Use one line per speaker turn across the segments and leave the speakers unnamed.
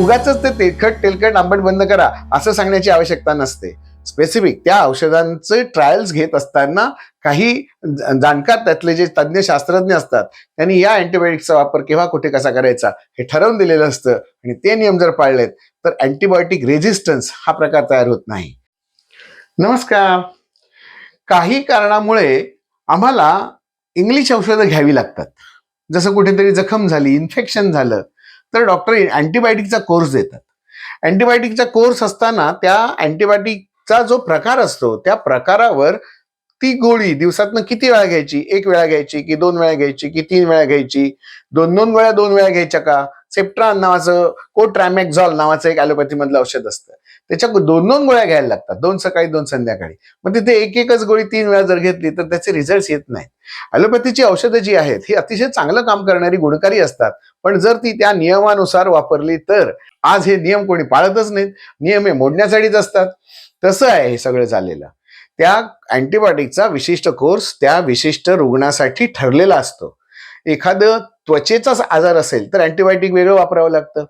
उगाच ते तेलकट तेलकट आंबट बंद करा असं सांगण्याची आवश्यकता नसते. स्पेसिफिक त्या औषधांचे ट्रायल्स घेत असताना काही जाणकार त्यातले जे तज्ज्ञ शास्त्रज्ञ असतात त्यांनी या अँटीबायोटिकचा वापर केव्हा कुठे कसा करायचा हे ठरवून दिलेलं असतं आणि ते नियम जर पाळलेत तर अँटीबायोटिक रेझिस्टन्स हा प्रकार तयार होत नाही. नमस्कार. काही कारणामुळे आम्हाला इंग्लिश औषधं घ्यावी लागतात. जसं कुठेतरी जखम झाली इन्फेक्शन झालं तर डॉक्टर अँटीबायोटिकचा कोर्स देतात. अँटीबायोटिकचा कोर्स असताना त्या अँटीबायोटिकचा जो प्रकार असतो त्या प्रकारावर ती गोळी दिवसातनं किती वेळा घ्यायची? एक वेळा घ्यायची की दोन वेळा घ्यायची की तीन वेळा घ्यायची? दोन दोन वेळा दोन वेळा घ्यायच्या का? सेप्ट्रान नावाचं कोट्रॅमॅक्झॉल नावाचं एक ॲलोपॅथीमधलं औषध असतं. त्याच्या दोन दोन गोळ्या घ्यायला लागतात. दोन सकाळी दोन संध्याकाळी. मग तिथे एक एकच गोळी तीन वेळा जर घेतली तर त्याचे रिझल्ट येत नाही ॲलोपॅथीची औषधं जी आहेत ही अतिशय चांगलं काम करणारी गुणकारी असतात. पण जर ती त्या नियमानुसार वापरली तर आज हे नियम कोणी पाळतच नाहीत. नियम हे मोडण्यासाठीच असतात. तसं आहे हे सगळं झालेलं. त्या अँटीबायोटिकचा विशिष्ट कोर्स त्या विशिष्ट रुग्णासाठी ठरलेला असतो. एखादं त्वचेचाच आजार असेल तर अँटीबायोटिक वेगळं वापरावं लागतं.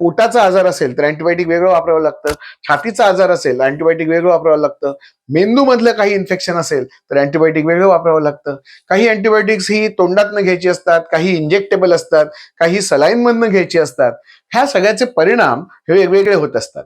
पोटाचा आजार असेल तर अँटीबायोटिक वेगळं वापरावं लागतं छातीचा आजार असेल अँटीबायोटिक वेगळं वापरावं लागतं. मेंदूमधलं काही इन्फेक्शन असेल तर अँटीबायोटिक वेगळं वापरावं लागतं. काही अँटीबायोटिक्स ही तोंडातनं घ्यायची असतात काही इंजेक्टेबल असतात काही सलाईनमधनं घ्यायची असतात. ह्या सगळ्याचे परिणाम हे वेगवेगळे होत असतात.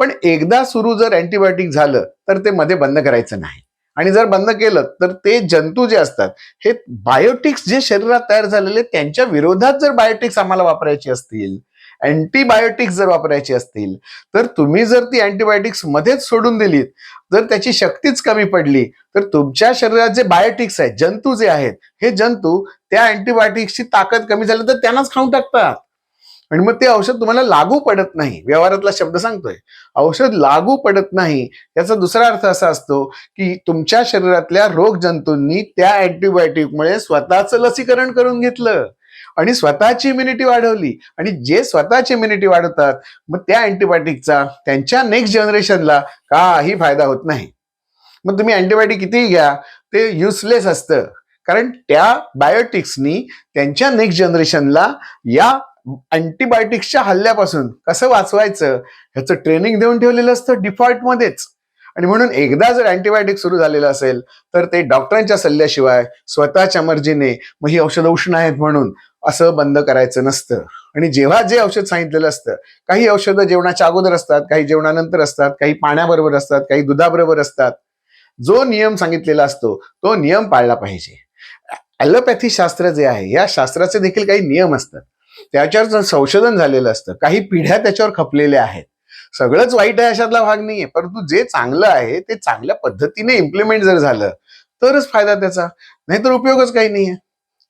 पण एकदा सुरू जर अँटीबायोटिक झालं तर ते मध्ये बंद करायचं नाही. आणि जर बंद केलं तर ते जंतू जे असतात हे बायोटिक्स जे शरीरात तयार झालेले त्यांच्या विरोधात जर बायोटिक्स आम्हाला वापरायची असतील अँटीबायोटिक्स जर वापरायची असतील तर तुम्ही जर ती अँटीबायोटिक्स मध्येच सोडून दिलीत जर त्याची शक्तीच कमी पडली तर तुमच्या शरीरात जे बायोटिक्स आहेत जंतू जे आहेत हे जंतू त्या अँटीबायोटिक्सची ताकद कमी झाली तर त्यांनाच खाऊन टाकतात. आणि मग ते औषध तुम्हाला लागू पडत नाही व्यवहारातला शब्द सांगतोय. औषध लागू पडत नाही याचा दुसरा अर्थ असा असतो की तुमच्या शरीरातल्या रोग जंतूंनी त्या अँटीबायोटिकमुळे स्वतःचं लसीकरण करून घेतलं. आणि स्वतःची इम्युनिटी वाढवली. आणि जे स्वतःची इम्युनिटी वाढवतात मग त्या अँटीबायोटिकचा त्यांच्या नेक्स्ट जनरेशनला काही फायदा होत नाही. मग तुम्ही अँटीबायोटिक कितीही घ्या ते युजलेस असतं. कारण त्या बायोटिक्सनी त्यांच्या नेक्स्ट जनरेशनला या अँटीबायोटिक्सच्या हल्ल्यापासून कसं वाचवायचं ह्याचं ट्रेनिंग देऊन ठेवलेलं असतं डिफॉल्टमध्येच आणि म्हणून एकदा जर अँटीबायोटिक सुरू झालेलं असेल तर ते डॉक्टरांच्या सल्ल्याशिवाय स्वतःच्या मर्जीने मग ही औषधं उष्ण आहेत म्हणून असं बंद करायचं नसतं. आणि जेव्हा जे औषध सांगितलेलं असतं काही औषधं जेवणाच्या अगोदर असतात काही जेवणानंतर असतात काही पाण्याबरोबर असतात काही दुधाबरोबर असतात. जो नियम सांगितलेला असतो तो नियम पाळला पाहिजे. ॲलोपॅथी शास्त्र जे आहे या शास्त्राचे देखील काही नियम असतात. त्याच्यावर संशोधन झालेलं असतं काही पिढ्या त्याच्यावर खपलेल्या आहेत. सगळंच वाईट आहे अशातला भाग नाहीये परंतु जे चांगलं आहे ते चांगल्या पद्धतीने इम्प्लिमेंट जर झालं तरच फायदा त्याचा. नाहीतर उपयोगच काही नाहीये.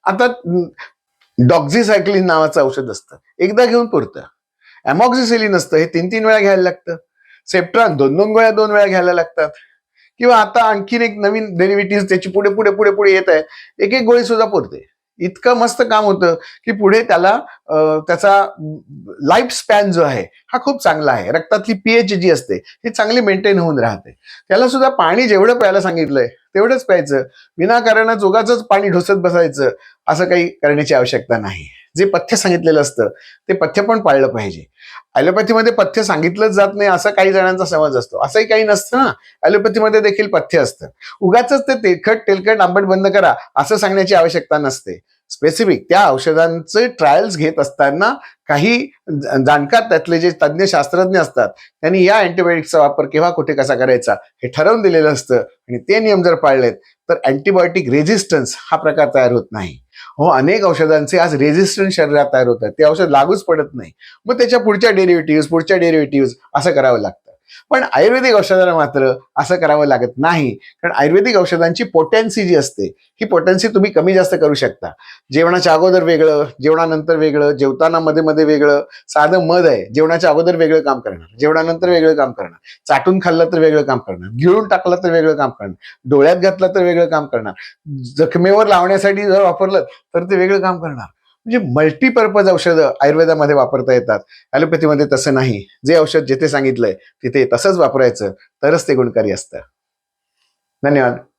आता डॉक्झिसायक्लिन नावाचं औषध असतं. एकदा घेऊन पुरतं. अमॉक्झिसिलिन असतं हे तीन तीन वेळा घ्यायला लागतं. सेप्ट्रॉन दोन दोन गोळ्या दोन वेळा घ्यायला लागतात. किंवा आता आणखीन एक नवीन डेरिव्हेटिव्ह त्याची पुढे पुढे पुढे पुढे येत आहे. एक एक गोळी सुद्धा पुरते. इतकं मस्त काम होतं की पुढे त्याला त्याचा लाईफ स्पॅन जो आहे हा खूप चांगला आहे. रक्तातली पीएच जी असते ती चांगली मेंटेन होऊन राहते. त्याला सुद्धा पाणी जेवढं प्यायला सांगितलंय तेवढंच प्यायचं. विनाकारण उगाच पाणी ढोसत बसायचं. असं काही करण्याची आवश्यकता नाही. जे पथ्य सांगितलेलं असतं ते पथ्य पण पाळलं पाहिजे. ॲलोपॅथीमध्ये पथ्य सांगितलंच जात नाही असा काही जणांचा समज असतो. असंही काही नसतं ना. ॲलोपॅथीमध्ये देखील पथ्य असतं. उगाच ते तेलखट तेलकट आंबट बंद करा असं सांगण्याची आवश्यकता नसते. स्पेसिफिक त्या औषधांचे ट्रायल्स घेत असताना काही जाणकार त्यातले जे तज्ज्ञ शास्त्रज्ञ असतात त्यांनी या अँटीबायोटिकचा वापर केव्हा कुठे कसा करायचा हे ठरवून दिलेलं असतं आणि ते नियम जर पाळलेत तर अँटीबायोटिक रेझिस्टन्स हा प्रकार तयार होत नाही. हो अनेक औषधांचे आज रेझिस्टन्स शरीरात तयार होतात. ते औषध लागूच पडत नाही. मग त्याच्या पुढच्या डेरिव्हेटिव्ह पुढच्या डेरिव्हेटिव्ह असं करावं लागतं. पण आयुर्वेदिक औषधाला मात्र असं करावं लागत नाही. कारण आयुर्वेदिक औषधांची पोटॅन्सी जी असते ही पोटॅन्सी तुम्ही कमी जास्त करू शकता. जेवणाच्या अगोदर वेगळं जेवणानंतर वेगळं जेवताना मध्ये मध्ये वेगळं साधं मध आहे जेवणाच्या अगोदर वेगळं काम करणार जेवणानंतर वेगळं काम करणार चाटून खाल्लं तर वेगळं काम करणार गिळून टाकलं तर वेगळं काम करणार डोळ्यात घातलं तर वेगळं काम करणार जखमेवर लावण्यासाठी जर वापरलं तर ते वेगळं काम करणार. म्हणजे मल्टीपर्पज औषधं आयुर्वेदामध्ये वापरता येतात. ॲलोपॅथीमध्ये तसं नाही. जे औषध जिथे सांगितलंय तिथे तसंच वापरायचं तरच ते गुणकारी असतं. धन्यवाद.